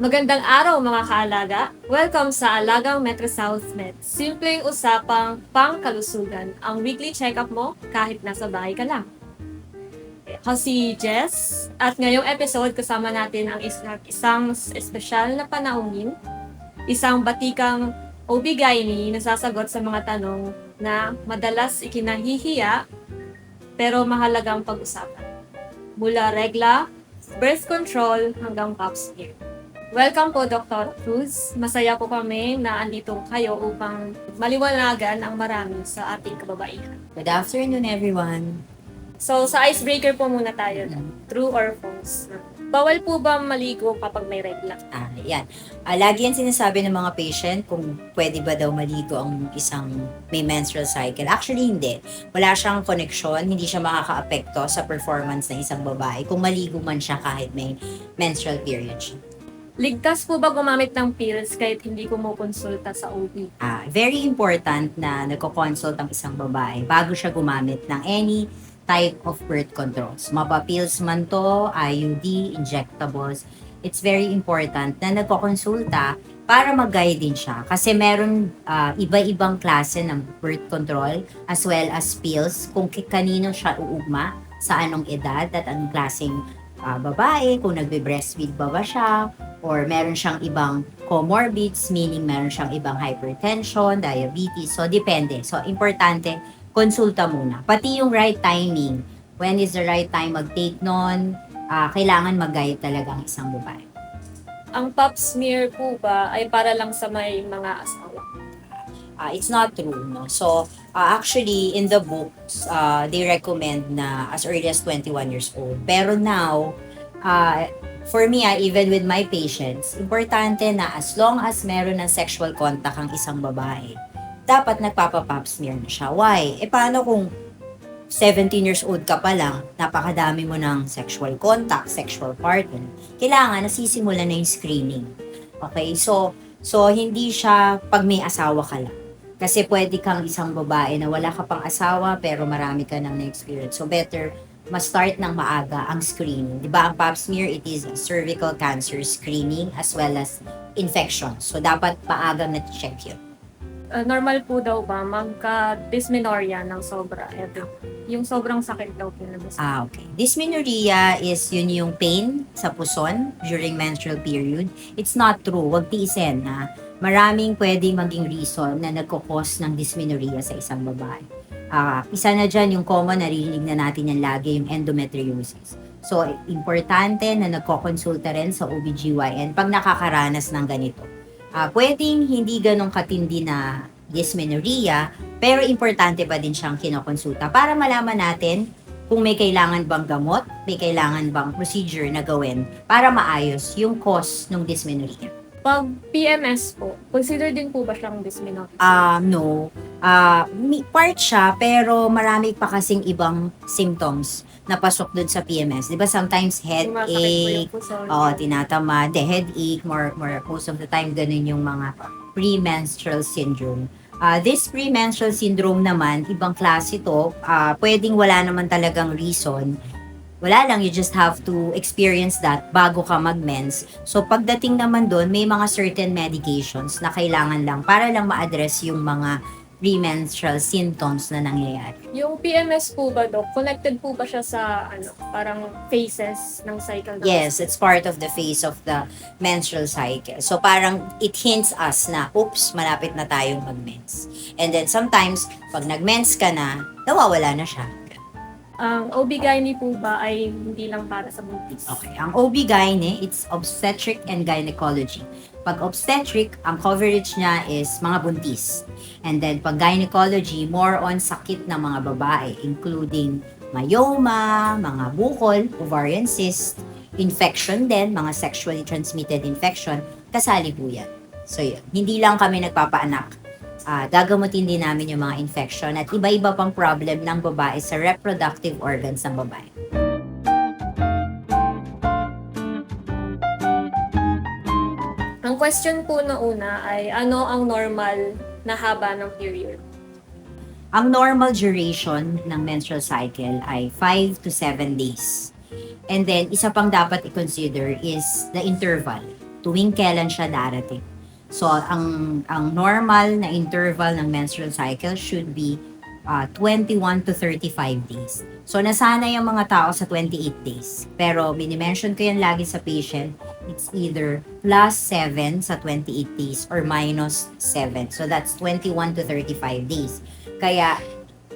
Magandang araw mga kaalaga! Welcome sa Alagang Metro South Med. Simpleng usapang pangkalusugan. Ang weekly check-up mo kahit nasa bahay ka lang. Ako si Jess at ngayong episode kasama natin ang isang, isang espesyal na panaunin, isang batikang OB-GYN na sasagot sa mga tanong na madalas ikinahihiya pero mahalagang pag-usapan. Mula regla, birth control hanggang pap smear. Welcome po, Dr. Cruz. Masaya po kami na andito kayo upang maliwanagan ang marami sa ating kababaihan. Good afternoon, everyone. So, sa icebreaker po muna tayo. True or false? Bawal po ba maligo kapag may regla? Ah, yan. Ah, lagi yan sinasabi ng mga patient kung pwede ba daw maligo ang isang may menstrual cycle. Actually, hindi. Wala siyang connection, hindi siya makaka-apekto sa performance ng isang babae kung maligo man siya kahit may menstrual period siya. Ligtas po ba gumamit ng pills kahit hindi kumukonsulta sa OB? Ah, very important na nagko-consult ang isang babae bago siya gumamit ng any type of birth controls. Mapa-pills man to, IUD, injectables. It's very important na nagko-konsulta para mag-guide din siya. Kasi meron ah, iba-ibang klase ng birth control as well as pills kung kanino siya uugma, sa anong edad at anong klaseng ah, babae, kung nagbe-breastfeed ba ba siya, or meron siyang ibang comorbids, meaning meron siyang ibang hypertension, diabetes. So, depende. So, importante, konsulta muna. Pati yung right timing. When is the right time mag-take nun? ah, kailangan mag-guide talaga ang isang babae. Ang pap smear po ba ay para lang sa may mga asawa? Ah, it's not true, no? So, ah, actually, in the books, ah, they recommend na as early as 21 years old. Pero now, ah, for me, ah, even with my patients, importante na as long as meron ng sexual contact ang isang babae, dapat nagpapa-pap smear na siya. Why? E paano kung 17 years old ka pa lang, napakadami mo ng sexual contact, sexual partner. Kailangan nasisimula na yung screening. Okay? So, so hindi siya pag may asawa ka lang. Kasi pwede kang isang babae na wala ka pang asawa pero marami ka nang na-experience. So better ma-start ng maaga ang screening. Di ba ang pap smear, it is cervical cancer screening as well as infection. So dapat maaga na-check yun. Uh, normal po daw ba magka-dysmenorrhea ng sobra? Eto, yung sobrang sakit daw po Ah, okay. Dysmenorrhea is yun yung pain sa puson during menstrual period. It's not true. Huwag tiisin na maraming pwedeng maging reason na nagkukos ng dysmenorrhea sa isang babae. Ah, isa na dyan yung common, narinig na natin yan lagi, yung endometriosis. So, importante na nagkokonsulta rin sa OBGYN pag nakakaranas ng ganito. Ah, pwedeng hindi ganong katindi na dysmenorrhea, pero importante pa din siyang kinokonsulta para malaman natin kung may kailangan bang gamot, may kailangan bang procedure na gawin para maayos yung cause ng dysmenorrhea. Pag PMS po, consider din po ba siyang dysmenorrhea? Ah, no. Ah, mi- part siya pero marami pa kasing ibang symptoms na pasok dun sa PMS. 'Di ba sometimes headache. Oo, tinatamad, the headache, more, more, most of the time, ganun yung mga premenstrual syndrome. Ah, this premenstrual syndrome naman, ibang klase to, ah, pwedeng wala naman talagang reason. Wala lang, you just have to experience that bago ka mag-mens. So, pagdating naman doon, may mga certain medications na kailangan lang para lang ma-address yung mga premenstrual symptoms na nangyayari. Yung PMS po ba, Dok? Connected po ba siya sa, ano, parang phases ng cycle? ng- Yes, it's part of the phase of the menstrual cycle. So parang it hints us na, oops, malapit na tayong mag-mens. And then sometimes, pag nag-mens ka na, nawawala na siya. Ang OB-GYN po ba ay hindi lang para sa buntis? Okay, ang OB-GYN, it's obstetric and gynecology. Pag obstetric, ang coverage niya is mga buntis. And then pag gynecology, more on sakit ng mga babae, including myoma, mga bukol, ovarian cyst, infection din, mga sexually transmitted infection, kasali po yan. So yun, hindi lang kami nagpapaanak. Ah, gagamutin din namin yung mga infection at iba-iba pang problem ng babae sa reproductive organs ng babae. Question po na una ay ano ang normal na haba ng period? Ang normal duration ng menstrual cycle ay 5 to 7 days. And then, isa pang dapat i-consider is the interval. tuwing kailan siya darating. So, ang, ang normal na interval ng menstrual cycle should be uh, 21 to 35 days. So, nasanay yung mga tao sa 28 days. Pero, minimension ko yan lagi sa patient, it's either plus 7 sa 28 days or minus 7. So, that's 21 to 35 days. Kaya,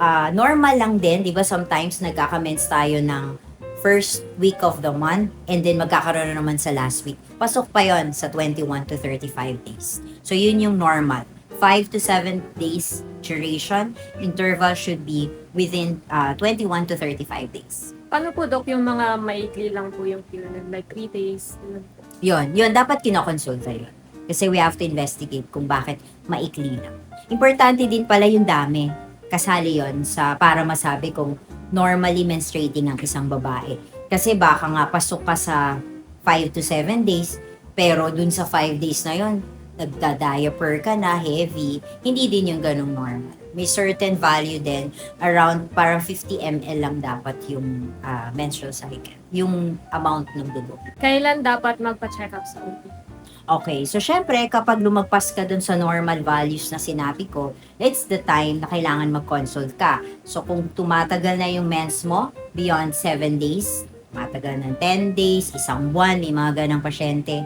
ah, normal lang din, di ba, sometimes nagkakamens tayo ng first week of the month and then magkakaroon na naman sa last week. Pasok pa yon sa 21 to 35 days. So, yun yung normal. 5 to 7 days duration, interval should be within ah, 21 to 35 days. Paano po, Dok, yung mga maikli lang po yung period? Like 3 days? yun? Yun, yun, dapat kinokonsulta yun. Kasi we have to investigate kung bakit maikli lang. Importante din pala yung dami. Kasali yon sa para masabi kung normally menstruating ang isang babae. Kasi baka nga pasok ka sa 5 to 7 days, pero dun sa 5 days na yon nagda-diaper ka na, heavy, hindi din yung ganong normal. May certain value din, around parang 50 ml lang dapat yung ah, menstrual cycle, yung amount ng dugo. Kailan dapat magpa-check up sa OB? Okay, so syempre, kapag lumagpas ka dun sa normal values na sinabi ko, it's the time na kailangan mag-consult ka. So kung tumatagal na yung mens mo, beyond 7 days, matagal ng 10 days, isang buwan, may mga ganang pasyente,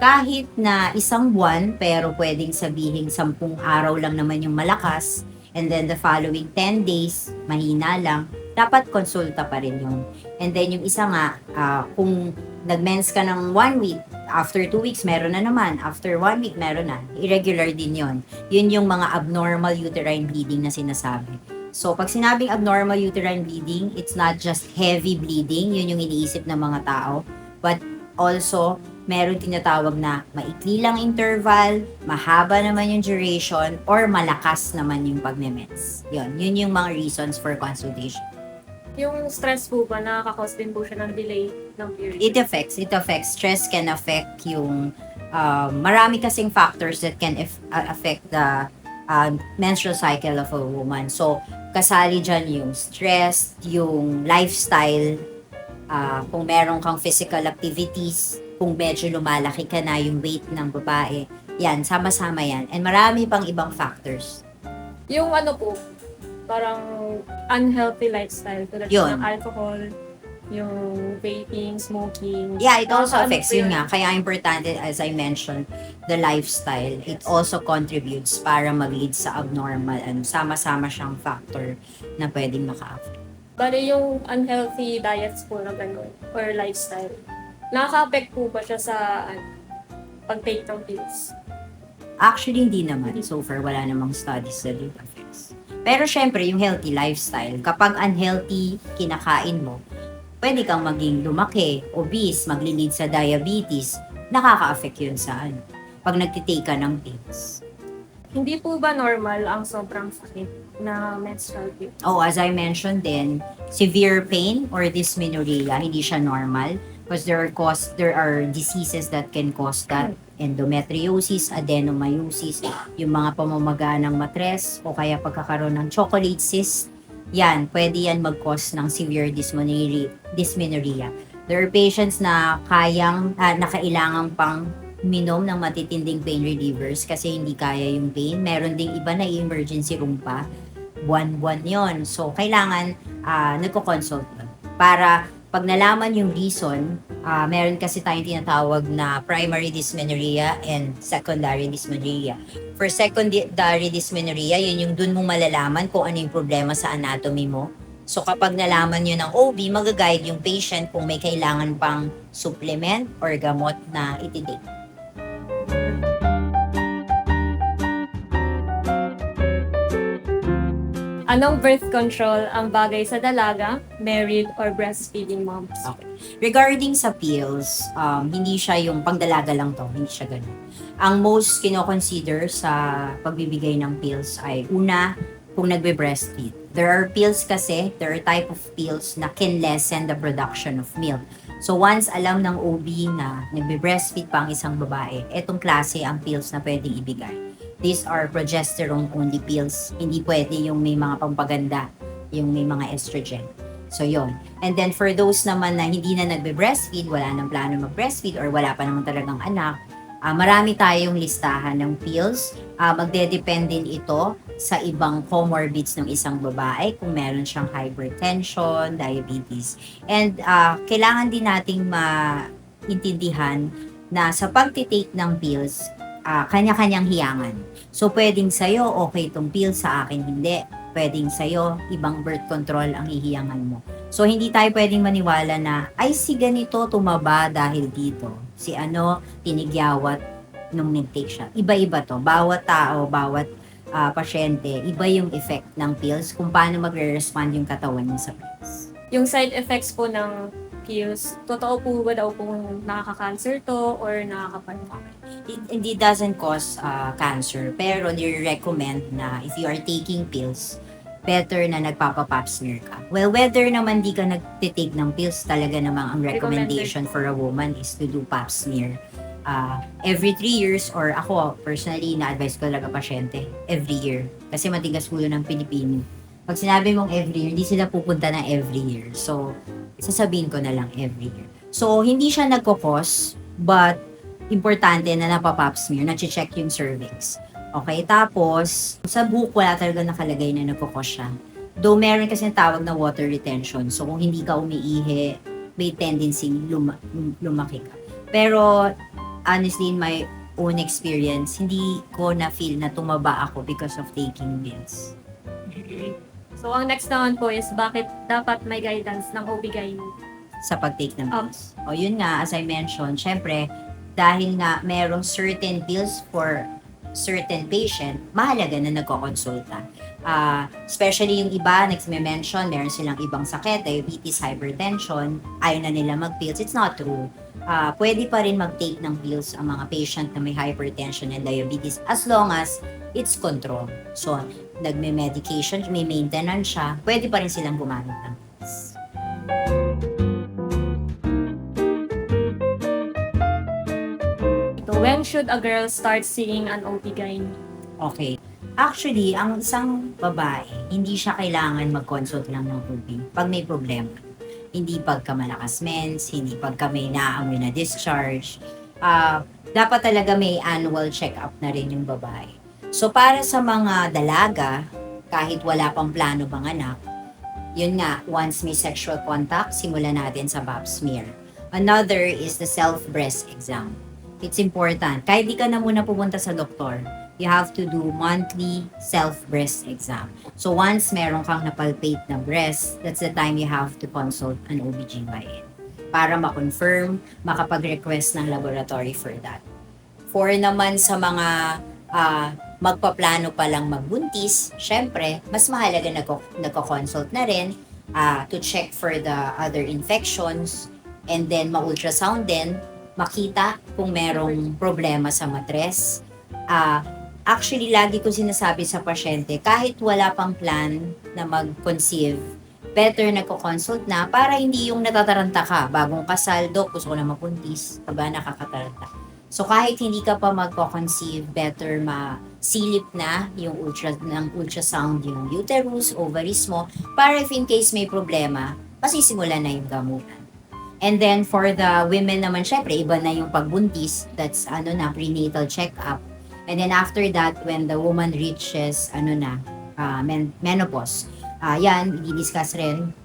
kahit na isang buwan, pero pwedeng sabihin 10 araw lang naman yung malakas, and then the following 10 days, mahina lang, dapat konsulta pa rin yun. And then yung isa nga, ah, kung nag-mens ka ng one week, after two weeks, meron na naman. After one week, meron na. Irregular din yon. Yun yung mga abnormal uterine bleeding na sinasabi. So, pag sinabing abnormal uterine bleeding, it's not just heavy bleeding, yun yung iniisip ng mga tao, but also, meron tinatawag na maikli lang interval, mahaba naman yung duration, or malakas naman yung pagme-mens. Yun, yun yung mga reasons for consultation. Yung stress po ba, nakakakause din po siya ng delay ng period? It affects, it affects. Stress can affect yung, um, marami kasing factors that can if, uh, affect the um, menstrual cycle of a woman. So, kasali dyan yung stress, yung lifestyle, uh, kung meron kang physical activities, kung medyo lumalaki ka na yung weight ng babae, yan, sama-sama yan. And marami pang ibang factors. Yung ano po, parang unhealthy lifestyle tulad Yun. ng alcohol, yung vaping, smoking. Yeah, it also Nakakaano affects po yun nga. Kaya importante, as I mentioned, the lifestyle. It also contributes para mag-lead sa abnormal. Ano, sama-sama siyang factor na pwedeng maka-affect. Bali yung unhealthy diets po na gano'n, or lifestyle, nakaka-affect po ba siya sa ano, pag-take ng pills? Actually, hindi naman. So far, wala namang studies that it affects. Pero syempre, yung healthy lifestyle, kapag unhealthy kinakain mo, pwede kang maging lumaki, obese, magli-lead sa diabetes, nakaka-affect yun sa ano, pag nagtitake ka ng pills. Hindi po ba normal ang sobrang sakit na menstrual pain? Oh, as I mentioned din, severe pain or dysmenorrhea, hindi siya normal because there are cause there are diseases that can cause that endometriosis, adenomyosis, yung mga pamamaga ng matres o kaya pagkakaroon ng chocolate cyst. Yan, pwede yan mag-cause ng severe dysmenorrhea. dysmenorrhea. There are patients na kayang, ah, na kailangan pang minom ng matitinding pain relievers kasi hindi kaya yung pain. Meron ding iba na emergency room pa buwan-buwan yon So, kailangan ah nagko-consult. Para pag nalaman yung reason, ah meron kasi tayong tinatawag na primary dysmenorrhea and secondary dysmenorrhea. For secondary dysmenorrhea, yun yung dun mo malalaman kung ano yung problema sa anatomy mo. So, kapag nalaman nyo ng OB, mag-guide yung patient kung may kailangan pang supplement or gamot na ititake. Anong birth control ang bagay sa dalaga, married, or breastfeeding moms? Okay. Regarding sa pills, um, hindi siya yung pangdalaga lang to, hindi siya ganun. Ang most kino-consider sa pagbibigay ng pills ay una, kung nagbe-breastfeed. There are pills kasi, there are type of pills na can lessen the production of milk. So once alam ng OB na nagbe-breastfeed pa ang isang babae, etong klase ang pills na pwedeng ibigay. These are progesterone only pills. Hindi pwede yung may mga pampaganda, yung may mga estrogen. So, yon. And then, for those naman na hindi na nagbe-breastfeed, wala nang plano mag-breastfeed, or wala pa naman talagang anak, Ah, marami tayong listahan ng pills. Ah, magdedepende ito sa ibang comorbids ng isang babae kung meron siyang hypertension, diabetes. And ah, kailangan din nating maintindihan na sa pagtitake ng pills, ah, kanya-kanyang hiyangan. So, pwedeng sa'yo, okay itong pill, sa akin hindi. Pwedeng sa'yo, ibang birth control ang hihiyangan mo. So, hindi tayo pwedeng maniwala na, ay, si ganito tumaba dahil dito. Si ano, tinigyawat nung nag-take siya. Iba-iba to. Bawat tao, bawat ah, pasyente, iba yung effect ng pills kung paano magre-respond yung katawan niya sa pills. Yung side effects po ng pills, totoo po ba daw kung nakaka-cancer to or nakakapanmak? it, hindi doesn't cause uh, cancer, pero nire-recommend na if you are taking pills, better na nagpapa-pap smear ka. Well, whether naman di ka nagtitake ng pills, talaga namang ang recommendation for a woman is to do pap smear. Uh, every three years, or ako, personally, na-advise ko talaga pasyente, every year. Kasi matigas ulo ng Pilipino. Pag sinabi mong every year, hindi sila pupunta ng every year. So, sasabihin ko na lang every year. So, hindi siya nagkakos, but importante na napapap smear, na-check yung cervix. Okay, tapos, sa buhok wala talaga nakalagay na nagkukos siya. Though meron kasi tawag na water retention. So, kung hindi ka umiihi, may tendency luma- lumaki ka. Pero, honestly, in my own experience, hindi ko na-feel na tumaba ako because of taking pills. So, ang next naman po is bakit dapat may guidance ng OB-GYN? sa pag-take ng Um, pills. O yun nga, as I mentioned, syempre, dahil nga merong certain pills for certain patient, mahalaga na nagkokonsulta. Ah, especially yung iba, nagme-mention, meron silang ibang sakit, diabetes, hypertension, ayaw na nila mag-pills. It's not true. Ah, pwede pa rin mag-take ng pills ang mga patient na may hypertension and diabetes as long as it's controlled. So, nagme-medication, may maintenance siya, pwede pa rin silang gumamit ng pills. So, when should a girl start seeing an OB-GYN? Okay. Actually, ang isang babae, hindi siya kailangan mag-consult lang ng OB pag may problema. Hindi pagka malakas mens, hindi pagka may naamoy na discharge. Ah, dapat talaga may annual check-up na rin yung babae. So, para sa mga dalaga, kahit wala pang plano manganak, yun nga, once may sexual contact, simulan natin sa pap smear. Another is the self-breast exam. It's important. Kahit di ka na muna pupunta sa doktor, you have to do monthly self-breast exam. So once meron kang napalpate na breast, that's the time you have to consult an OBGYN para ma-confirm, makapag-request ng laboratory for that. For naman sa mga ah, magpaplano pa lang magbuntis, syempre, mas mahalaga nagko- nagko-consult na rin ah, to check for the other infections and then ma-ultrasound din, makita kung merong problema sa matres. Ah, actually, lagi ko sinasabi sa pasyente, kahit wala pang plan na mag-conceive, better nagko-consult na para hindi yung natataranta ka. Bagong kasal, dok, gusto ko na mapuntis, aba nakakataranta. So kahit hindi ka pa magko-conceive, better masilip na yung ultra, ng ultrasound yung uterus, ovaries mo, para if in case may problema, masisimulan na yung gamutan. And then for the women naman, syempre, iba na yung pagbuntis. That's ano na, prenatal check-up. And then after that, when the woman reaches, ano na, ah, men- menopause, ah yan, i-discuss rin.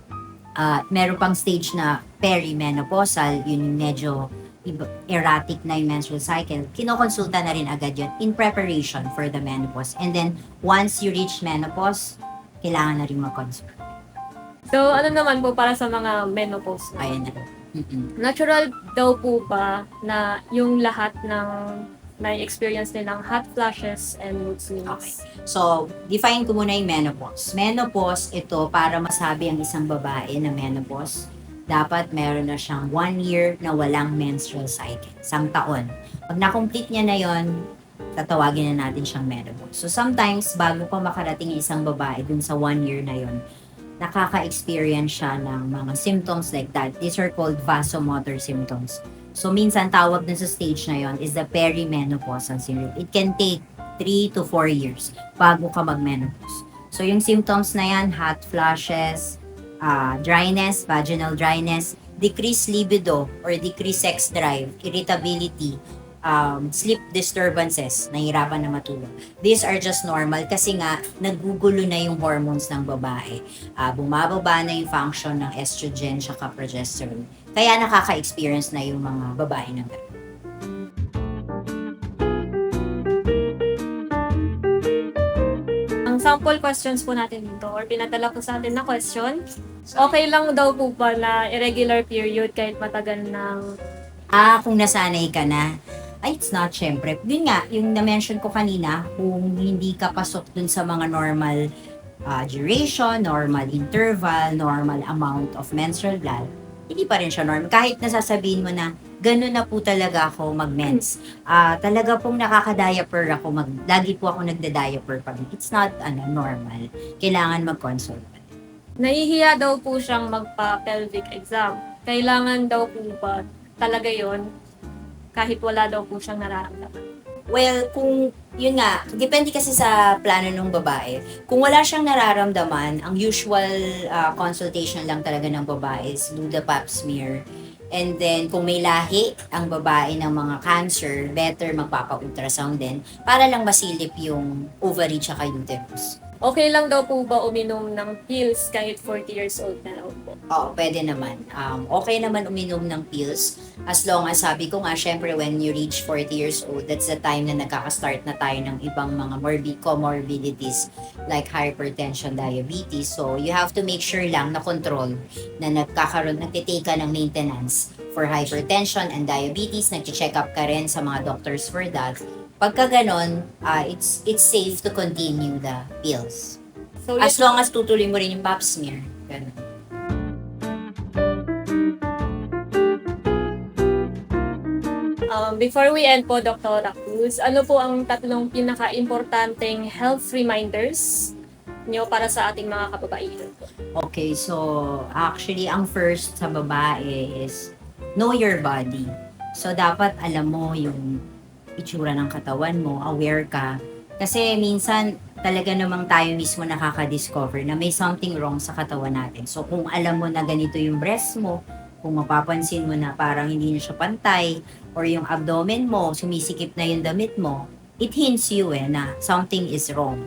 Ah, meron pang stage na perimenopausal, yun yung medyo erratic na yung menstrual cycle. Kinokonsulta na rin agad yun in preparation for the menopause. And then, once you reach menopause, kailangan na rin mag-consult. So, ano naman po para sa mga menopause? na? Ayan na. Mm-mm. Natural daw po ba na yung lahat ng may experience nilang hot flashes and mood swings? So, define ko muna yung menopause. Menopause, ito para masabi ang isang babae na menopause, dapat meron na siyang one year na walang menstrual cycle. Isang taon. Pag na-complete niya na yon tatawagin na natin siyang menopause. So, sometimes, bago pa makarating ang isang babae dun sa one year na yon nakaka-experience siya ng mga symptoms like that. These are called vasomotor symptoms. So, minsan tawag na sa stage na yon is the perimenopausal syndrome. It can take 3 to 4 years bago ka mag-menopause. So, yung symptoms na yan, hot flashes, ah, dryness, vaginal dryness, decreased libido or decreased sex drive, irritability, um, sleep disturbances, nahihirapan na matulog. These are just normal kasi nga nagugulo na yung hormones ng babae. Ah, bumababa na yung function ng estrogen at progesterone. Kaya nakaka-experience na yung mga babae ng ganun. Sample questions po natin dito or pinadala ko sa atin na question, okay lang daw po ba na irregular period kahit matagal ng Ah, kung nasanay ka na, ay, it's not syempre. Yun nga, yung na-mention ko kanina, kung hindi ka pasok dun sa mga normal ah, duration, normal interval, normal amount of menstrual blood, hindi pa rin siya normal. Kahit nasasabihin mo na, ganun na po talaga ako mag-mens. Ah, talaga pong nakaka-diaper ako, mag, lagi po ako nagda-diaper pag it's not ano, normal. Kailangan mag-consult. nahihiya daw po siyang magpa-pelvic exam. Kailangan daw po ba talaga yon kahit wala daw po siyang nararamdaman. Well, kung yun nga, depende kasi sa plano ng babae. Kung wala siyang nararamdaman, ang usual ah, consultation lang talaga ng babae is do the pap smear. And then, kung may lahi ang babae ng mga cancer, better magpapa-ultrasound din para lang masilip yung ovary tsaka uterus. Okay lang daw po ba uminom ng pills kahit 40 years old na daw po? Oo, pwede naman. Um, okay naman uminom ng pills as long as sabi ko nga, syempre when you reach 40 years old, that's the time na nagkaka-start na tayo ng ibang mga morbid comorbidities like hypertension, diabetes. So, you have to make sure lang na control na nagkakaroon, nagtitake ka ng maintenance for hypertension and diabetes. Nag-check up ka rin sa mga doctors for that. Pagka ganon, ah, it's, it's safe to continue the pills. So, As long as tutuloy mo rin yung pap smear. Ganon. Um, before we end po, Dr. Cruz, ano po ang tatlong pinaka-importanting health reminders niyo para sa ating mga kababaihan? Okay, so actually ang first sa babae is know your body. So dapat alam mo yung itsura ng katawan mo, aware ka. Kasi minsan talaga namang tayo mismo nakaka-discover na may something wrong sa katawan natin. So kung alam mo na ganito yung breast mo, kung mapapansin mo na parang hindi na siya pantay, or yung abdomen mo, sumisikip na yung damit mo, it hints you eh na something is wrong.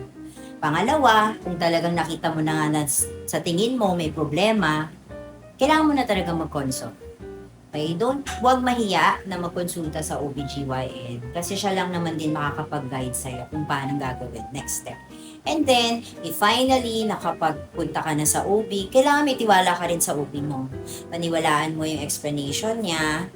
Pangalawa, kung talagang nakita mo na nga na sa tingin mo may problema, kailangan mo na talaga mag-consult. Okay? Don't, huwag mahiya na magkonsulta sa OBGYN kasi siya lang naman din makakapag-guide sa'yo kung paano gagawin next step. And then, if finally nakapagpunta ka na sa OB, kailangan may tiwala ka rin sa OB mo. Paniwalaan mo yung explanation niya,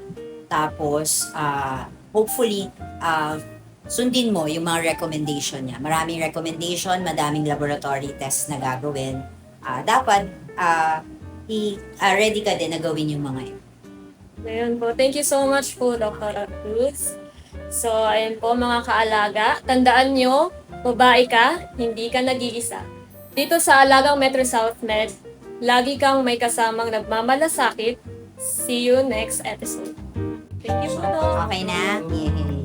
tapos, ah, hopefully, ah, sundin mo yung mga recommendation niya. Maraming recommendation, madaming laboratory tests na gagawin. Ah, dapat, ah, i- ah, ready ka din na gawin yung mga yun. Ngayon po, thank you so much po, Dr. Cruz. So, ayun po mga kaalaga, tandaan nyo, babae ka, hindi ka nag-iisa. Dito sa Alagang Metro South Med, lagi kang may kasamang nagmamalasakit. See you next episode. Thank you po. Okay na? Yay!